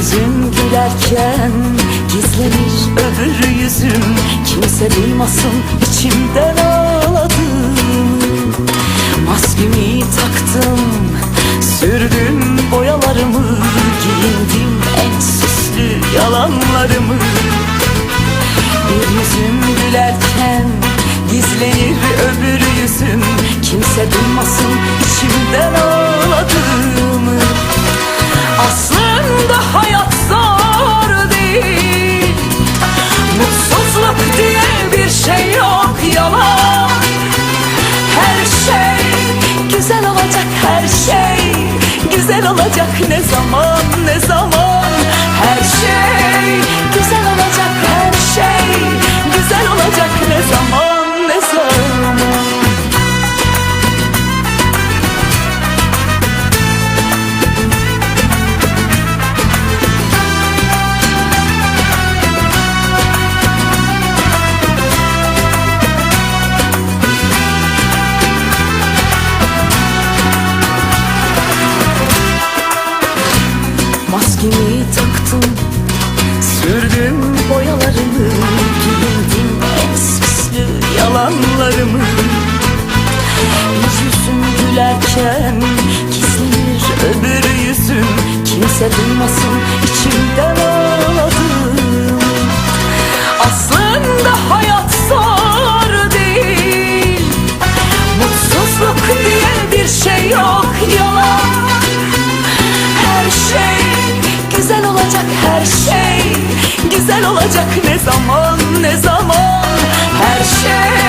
yüzüm gülerken Gizlenir öbür yüzüm. Kimse duymasın içimden ağladığımı Maskemi taktım Sürdüm boyalarımı Giyindim en süslü yalanlarımı. Bir yüzüm gülerken Gizlenir öbür Güzel olacak ne zaman gülerken Gizlenir öbür yüzüm. Kimse duymasın içimden ağladığım Aslında hayat zor değil. Mutsuzluk diye bir şey yok yalan. Her şey güzel olacak her şey güzel olacak. Ne zaman ne zaman? Her şey